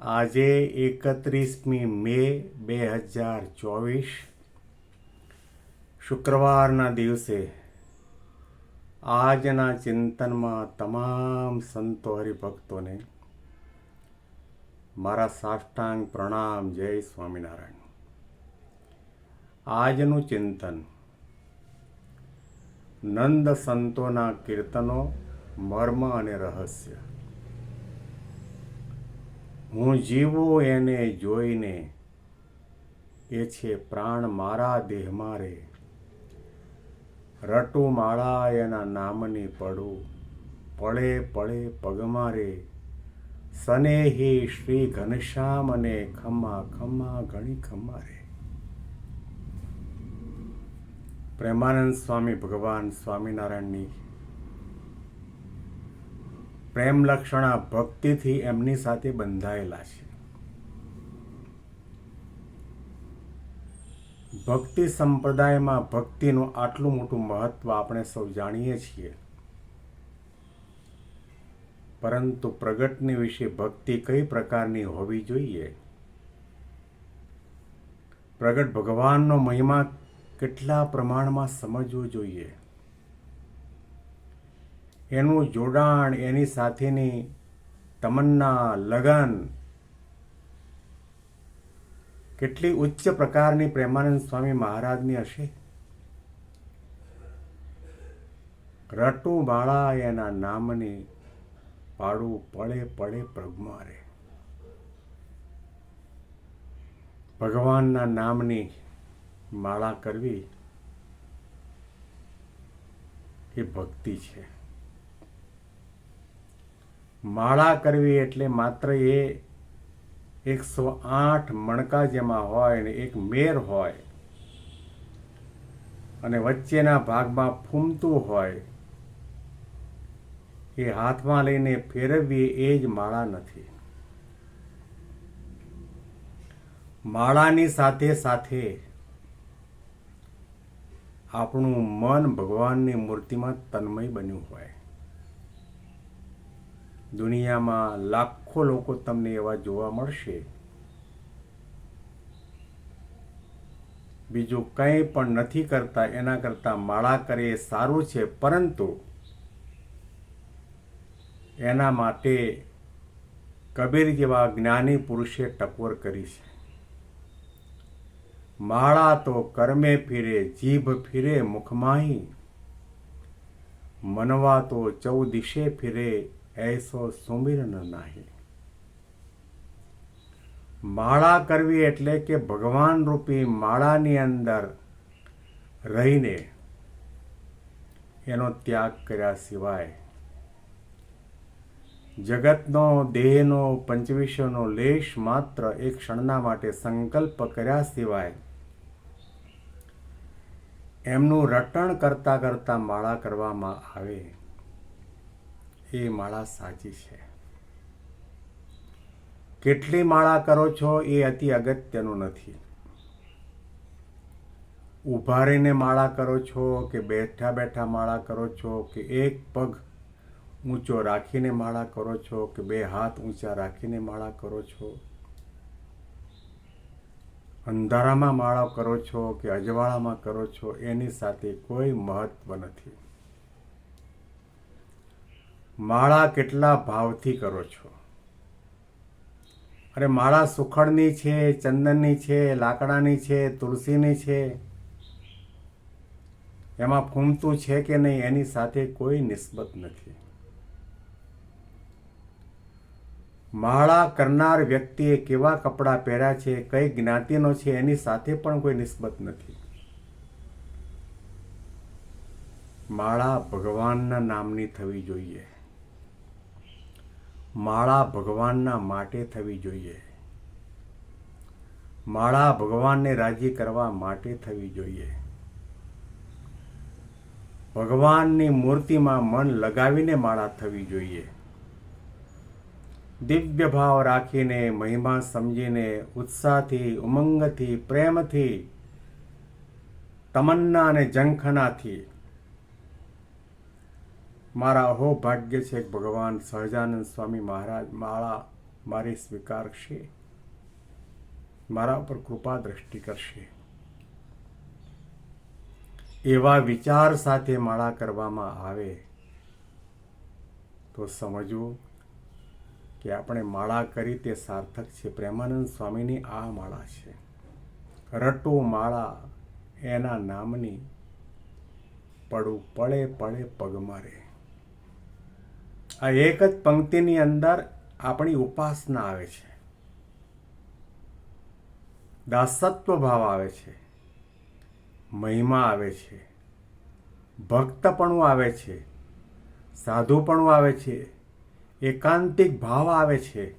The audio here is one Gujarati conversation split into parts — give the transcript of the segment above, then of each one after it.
આજે એકત્રીસમી મે બે હજાર ચોવીસ, શુક્રવારના દિવસે આજના ચિંતનમાં તમામ સંતો હરિભક્તોને મારા સાષ્ટાંગ પ્રણામ, જય સ્વામિનારાયણ. આજનું ચિંતન નંદ સંતોના કીર્તનો, મર્મ અને રહસ્ય. હું જીવું એને જોઈને, એ છે પ્રાણ મારા દેહમાં રે. રટું માળા એના નામની પડું પળે પળે પગમાં રે. સનેહી શ્રી ઘનશ્યામ અને ખમ્મા ખમ્મા ઘણી ખમ્મા રે. પ્રેમાનંદ સ્વામી, ભગવાન સ્વામિનારાયણની પ્રેમ લક્ષણા ભક્તિથી એમની સાથે બંધાયેલા છે. ભક્તિ સંપ્રદાયમાં ભક્તિનું આટલું મોટું મહત્વ આપણે સૌ જાણીએ છીએ. પરંતુ પ્રગટની વિશે ભક્તિ કઈ પ્રકારની હોવી જોઈએ? પ્રગટ ભગવાનનો મહિમા કેટલા પ્રમાણમાં સમજવો જોઈએ? એનું જોડાણ, એની સાથેની તમન્ના, લગન કેટલી ઉચ્ચ પ્રકારની પ્રેમાનંદ સ્વામી મહારાજની હશે? રટું બાળા એના નામની પાડું, પડે પડે પ્રગમારે ભગવાનના નામની માળા કરવી એ ભક્તિ છે. માળા કરવી એટલે માત્ર એ એકસો આઠ મણકા જેમાં હોય ને એક મેર હોય અને વચ્ચેના ભાગમાં ફૂમતું હોય, એ હાથમાં લઈને ફેરવવી એ જ માળા નથી. માળાની સાથે સાથે આપણું મન ભગવાનની મૂર્તિમાં તન્મય બન્યું હોય. દુનિયામાં લાખો લોકો તમને એવા જોવા મળશે. બીજું કંઈ પણ નથી કરતા, એના કરતાં માળા કરે એ સારું છે, પરંતુ એના માટે કબીર જેવા જ્ઞાની પુરુષે ટકોર કરી છે. માળા તો કર્મે ફિરે, જીભ ફિરે મુખમાહી મનવા તો ચૌદિશે ફીરે એસો સુમિરન નાહી. માળા કરવી એટલે કે ભગવાન રૂપી માળાની અંદર રહીને એનો ત્યાગ કર્યા સિવાય જગતનો, દેહનો પંચવિષયનો લેશ માત્ર એક ક્ષણના માટે સંકલ્પ કર્યા સિવાય એમનું રટણ કરતા કરતા માળા કરવામાં આવે. એ માળા સાચી છે. કેટલી માળા કરો છો એ અતિ અગત્યનું નથી. ઊભા રહીને માળા કરો છો કે બેઠા બેઠા માળા કરો છો કે એક પગ ઊંચો રાખીને માળા કરો છો કે બે હાથ ઊંચા રાખીને માળા કરો છો. અંધારામાં માળા કરો છો કે અજવાળામાં કરો છો એની સાથે કોઈ મહત્વ નથી. માળા કેટલા ભાવથી કરો છો? અરે માળા સુખડની છે, ચંદનની છે, લાકડાની છે, તુલસીની છે. એમાં ફૂમતું છે કે નહીં એની સાથે કોઈ નિસ્બત નથી. માળા કરનાર વ્યક્તિએ કેવા કપડાં પહેર્યા છે, કઈ જ્ઞાતિનો છે, એની સાથે પણ કોઈ નિસ્બત નથી. માળા ભગવાનના નામની થવી જોઈએ. માળા ભગવાનના માટે થવી જોઈએ. માળા ભગવાનને રાજી કરવા માટે થવી જોઈએ. ભગવાનની મૂર્તિમાં મન લગાવીને માળા થવી જોઈએ. દિવ્ય ભાવ રાખીને, મહિમા સમજીને, ઉત્સાહથી, ઉમંગથી, પ્રેમથી, તમન્ના અને ઝંખનાથી મારા અહો ભાગ્ય છે ભગવાન સહજાનંદ સ્વામી મહારાજ માળા મારી સ્વીકારશે, મારા ઉપર કૃપા દ્રષ્ટિ કરશે. એવા વિચાર સાથે માળા કરવામાં આવે તો સમજવું કે આપણે માળા કરી તે સાર્થક છે. પ્રેમાનંદ સ્વામીની આ માળા છે. રટુ માળા એના નામની પડું પડે પડે પગમાં રે આ એક જ પંક્તિની અંદર આપણી ઉપાસના આવે છે. દાસત્વ ભાવ આવે છે. મહિમા આવે છે. ભક્તપણું આવે છે. સાધુપણું આવે છે. એકાંતિક ભાવ આવે છે.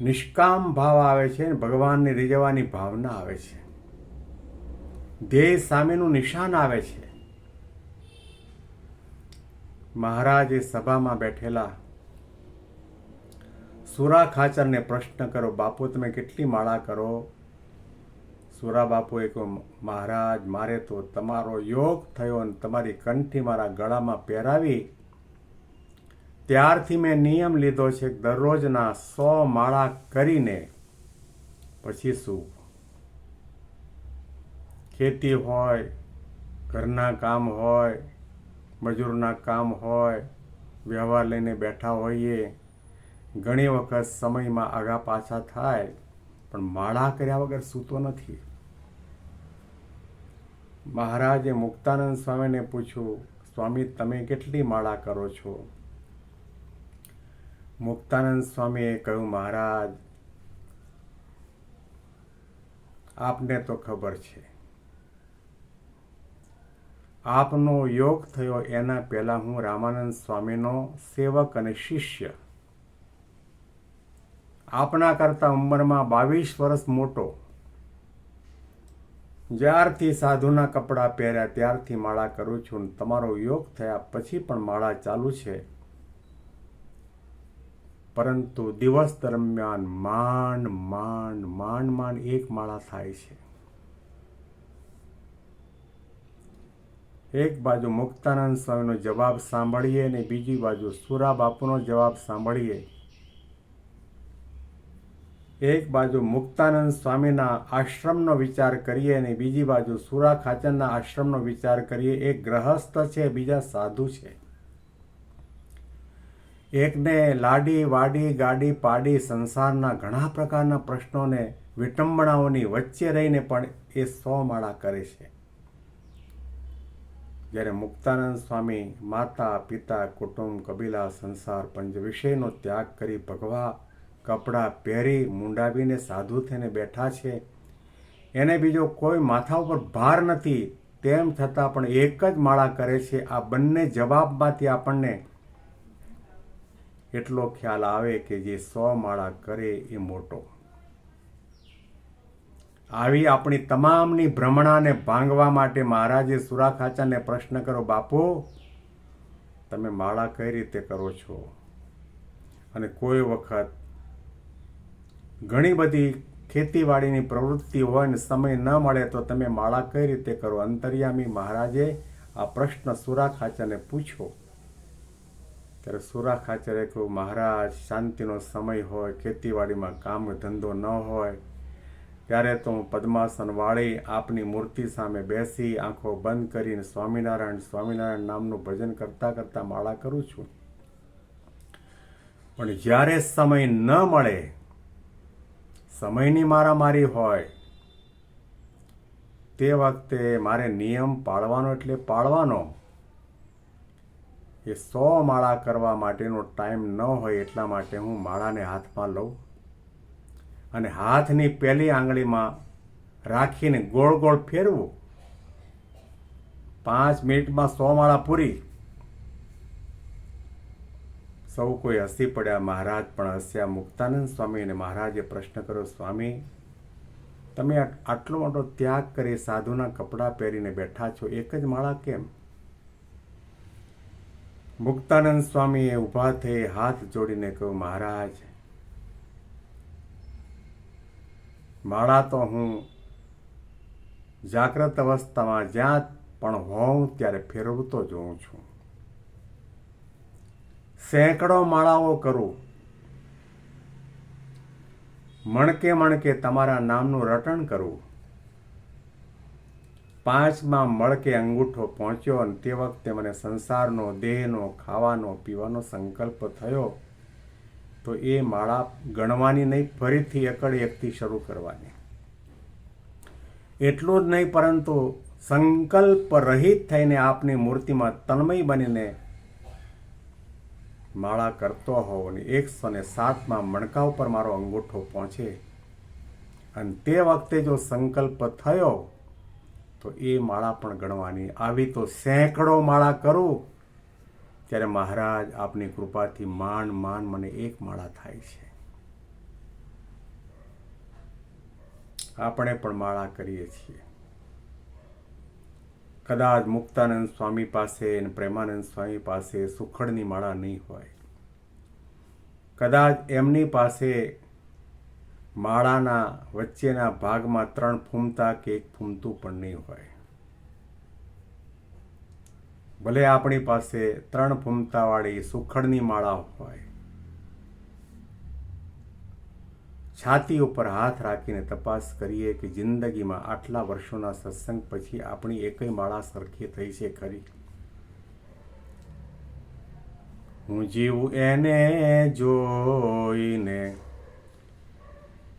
નિષ્કામ ભાવ આવે છે ભગવાનને રીઝવવાની ભાવના આવે છે. ધ્યેય સામેનું નિશાન આવે છે. મહારાજ સભામાં બેઠેલા. સુરા ખાચરને પ્રશ્ન કરો બાપુ, તમે કેટલી માળા કરો? સુરા બાપુએ કહ્યું, મહારાજ, મારે તો તમારો યોગ થયો અને તમારી કંઠી મારા ગળામાં પહેરાવી. ત્યારથી મેં નિયમ લીધો છે દરરોજના સો માળા કરીને પછી શું ખેતી હોય, ઘરના કામ હોય મજૂરના કામ હોય, વ્યવહાર લઈને બેઠા હોઈએ, ઘણી વખત સમયમાં આગા પાછા થાય, પણ માળા કર્યા વગર સૂતો નથી. મહારાજે મુક્તાનંદ સ્વામીને પૂછ્યું, સ્વામી, તમે કેટલી માળા કરો છો? મુક્તાનંદ સ્વામીએ કહ્યું, મહારાજ, આપને તો ખબર છે. આપનો યોગ થયો એના પહેલાં હું રામાનંદ સ્વામીનો સેવક અને શિષ્ય. આપના કરતાં ઉંમરમાં બાવીસ વર્ષ મોટો. જ્યારથી સાધુના કપડાં પહેર્યા ત્યારથી માળા કરું છું તમારો યોગ થયા પછી પણ માળા ચાલુ છે. પરંતુ દિવસ દરમિયાન માંડ માંડ માંડ માંડ એક માળા થાય છે. એક બાજુ મુક્તાનંદ સ્વામીનો જવાબ સાંભળીએ અને બીજી બાજુ સુરા બાપુનો જવાબ સાંભળીએ. એક બાજુ મુક્તાનંદ સ્વામીના આશ્રમનો વિચાર કરીએ અને બીજી બાજુ સુરા ખાચરના આશ્રમનો વિચાર કરીએ. એક ગ્રહસ્થ છે, બીજા સાધુ છે. એકને લાડી, વાડી, ગાડી, પાડી સંસારના ઘણા પ્રકારના પ્રશ્નોને વિટંબણાઓની વચ્ચે રહીને પણ એ સો માળા કરે છે. જ્યારે મુક્તાનંદ સ્વામી માતા, પિતા, કુટુંબ, કબીલા, સંસાર, પંચ વિષયનો ત્યાગ કરી ભગવા કપડાં પહેરી મુંડાવીને સાધુ થઈને બેઠા છે. એને બીજો કોઈ માથા ઉપર ભાર નથી. તેમ છતાં પણ એક જ માળા કરે છે. આ બંને જવાબમાંથી આપણને એટલો ખ્યાલ આવે કે જે સો માળા કરે એ મોટો. આવી આપણી તમામની ભ્રમણાને ભાંગવા માટે મહારાજે સુરાખાચાને પ્રશ્ન કરો બાપુ, તમે માળા કઈ રીતે કરો છો? અને કોઈ વખત ઘણી બધી ખેતીવાડીની પ્રવૃત્તિ હોય ને સમય ન મળે તો તમે માળા કઈ રીતે કરો? અંતર્યામી મહારાજે આ પ્રશ્ન સુરા ખાચાને પૂછ્યો. ત્યારે સુરા ખાચરે કહ્યું, મહારાજ, શાંતિનો સમય હોય, ખેતીવાડીમાં કામ ધંધો ન હોય ત્યારે તો હું પદ્માસન વાળી આપની મૂર્તિ સામે બેસી આંખો બંધ કરીને સ્વામિનારાયણ સ્વામિનારાયણ નામનું ભજન કરતાં કરતાં માળા કરું છું. પણ જ્યારે સમય ન મળે, સમયની મારામારી હોય, તે વખતે મારે નિયમ પાળવાનો એટલે પાળવાનો. એ સો માળા કરવા માટેનો ટાઈમ ન હોય એટલા માટે હું માળાને હાથમાં લઉં. અને હાથની પહેલી આંગળીમાં રાખીને ગોળ ગોળ ફેરવું. પાંચ મિનિટમાં સો માળા પૂરી. સૌ કોઈ હસી પડ્યા. મહારાજ પણ હસ્યા. મુક્તાનંદ સ્વામી અને મહારાજે પ્રશ્ન કર્યો, સ્વામી, તમે આટલો મોટો ત્યાગ કરી સાધુના કપડાં પહેરીને બેઠા છો. એક જ માળા કેમ? મુક્તાનંદ સ્વામીએ ઊભા થઈ હાથ જોડીને કહ્યું, મહારાજ માળા તો હું જાગ્રત અવસ્થામાં જ્યાં પણ હોઉં ત્યારે ફેરવતો જોઉં છું. સેંકડો માળાઓ કરું. મણકે મણકે તમારા નામનું રટણ કરવું પાંચમાં મળકે અંગૂઠો પહોંચ્યો અને તે વખતે મને સંસારનો, દેહનો, ખાવાનો, પીવાનો સંકલ્પ થયો. તો એ માળા ગણવાની નહીં, ફરીથી એકડ એકથી શરૂ કરવાની. એટલું જ નહીં, પરંતુ સંકલ્પ રહિત થઈને આપની મૂર્તિમાં તન્મય બનીને માળા કરતો હોવ અને એકસો ને સાતમાં મણકા ઉપર મારો અંગૂઠો પહોંચે. અને તે વખતે જો સંકલ્પ થયો, તો એ માળા પણ ગણવાની. આવી તો સેંકડો માળા કરું. ત્યારે મહારાજ આપની કૃપાથી માન માન મને એક માળા થાય છે. આપણે પણ માળા કરીએ છીએ. કદાચ મુક્તાનંદ સ્વામી પાસે અને પ્રેમાનંદ સ્વામી પાસે સુખડની માળા નહીં હોય. કદાચ એમની પાસે માળાના વચ્ચેના ભાગમાં ત્રણ ફૂમતા કે એક ફૂમતું પણ નહીં હોય. ભલે આપણી પાસે ત્રણ ફૂમતાવાળી સુખડની માળા હોય. છાતી ઉપર હાથ રાખીને તપાસ કરીએ કે જિંદગીમાં આટલા વર્ષોના સત્સંગ પછી આપણી એકય માળા સરખી થઈ છે ખરી? હું જીવું એને જોઈને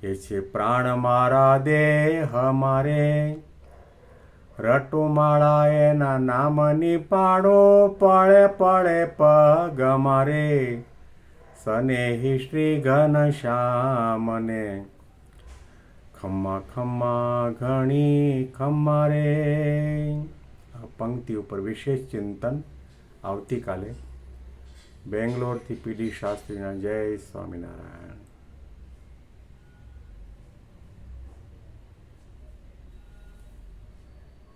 એ છે, પ્રાણ મારા દેહ મારે રટુ માળા એના નામની પાડો પળે પળે પગ મારે. સનેહી શ્રી ઘનશ્યામને ખમ્મા ખમ્મા ઘણી ખમ્મા રે. આ પંક્તિ ઉપર વિશેષ ચિંતન આવતીકાલે બેંગ્લોરથી પીડી શાસ્ત્રીના જય સ્વામિનારાયણ.